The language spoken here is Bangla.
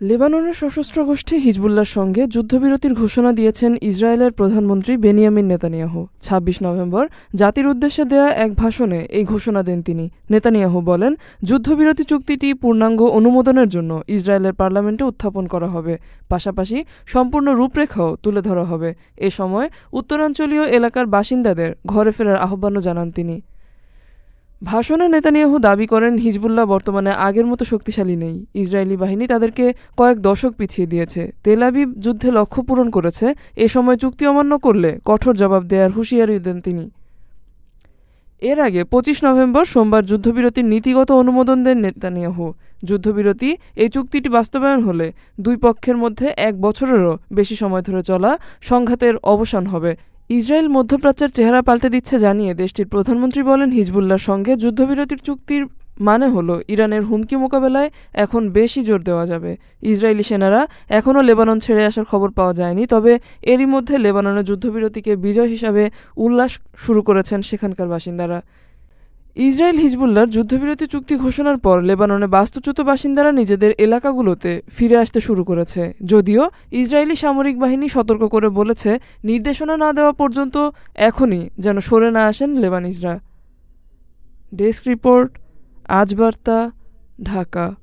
লেবাননের সশস্ত্র গোষ্ঠী হিজবুল্লার সঙ্গে যুদ্ধবিরতির ঘোষণা দিয়েছেন ইসরায়েলের প্রধানমন্ত্রী বেনিয়ামিন নেতানিয়াহু। ২৬ নভেম্বর জাতির উদ্দেশ্যে দেয়া এক ভাষণে এই ঘোষণা দেন তিনি। নেতানিয়াহু বলেন, যুদ্ধবিরতি চুক্তিটি পূর্ণাঙ্গ অনুমোদনের জন্য ইসরায়েলের পার্লামেন্টে উত্থাপন করা হবে। পাশাপাশি সম্পূর্ণ রূপরেখাও তুলে ধরা হবে। এ সময় উত্তরাঞ্চলীয় এলাকার বাসিন্দাদের ঘরে ফেরার আহ্বানও জানান তিনি। ভাষণে নেতানিয়াহু দাবি করেন, হিজবুল্লাহ বর্তমানে আগের মতো শক্তিশালী নেই। ইসরায়েলি বাহিনী তাদেরকে কয়েক দশক পিছিয়ে দিয়েছে। তেল আবিব যুদ্ধে লক্ষ্য পূরণ করেছে। এ সময় চুক্তি অমান্য করলে কঠোর জবাব দেওয়ার হুঁশিয়ারি দেন তিনি। এর আগে পঁচিশ নভেম্বর সোমবার যুদ্ধবিরতির নীতিগত অনুমোদন দেন নেতানিয়াহু। যুদ্ধবিরতি এই চুক্তিটি বাস্তবায়ন হলে দুই পক্ষের মধ্যে এক বছরেরও বেশি সময় ধরে চলা সংঘাতের অবসান হবে। ইসরায়েল মধ্যপ্রাচ্যের চেহারা পাল্টে দিচ্ছে জানিয়ে দেশটির প্রধানমন্ত্রী বলেন হিজবুল্লার সঙ্গে যুদ্ধবিরতির চুক্তির মানে হলো, ইরানের হুমকি মোকাবেলায় এখন বেশি জোর দেওয়া যাবে। ইসরায়েলি সেনারা এখনও লেবানন ছেড়ে আসার খবর পাওয়া যায়নি, তবে এরই মধ্যে লেবাননের যুদ্ধবিরতিকে বিজয় হিসাবে উল্লাস শুরু করেছেন সেখানকার বাসিন্দারা। ইসরায়েল হিজবুল্লার যুদ্ধবিরতি চুক্তি ঘোষণার পর লেবাননে বাস্তুচ্যুত বাসিন্দারা নিজেদের এলাকাগুলোতে ফিরে আসতে শুরু করেছে। যদিও ইসরায়েলি সামরিক বাহিনী সতর্ক করে বলেছে, নির্দেশনা না দেওয়া পর্যন্ত এখনই যেন সরে না আসেন লেবানিজরা। ডেস্ক রিপোর্ট, আজ বার্তা, ঢাকা।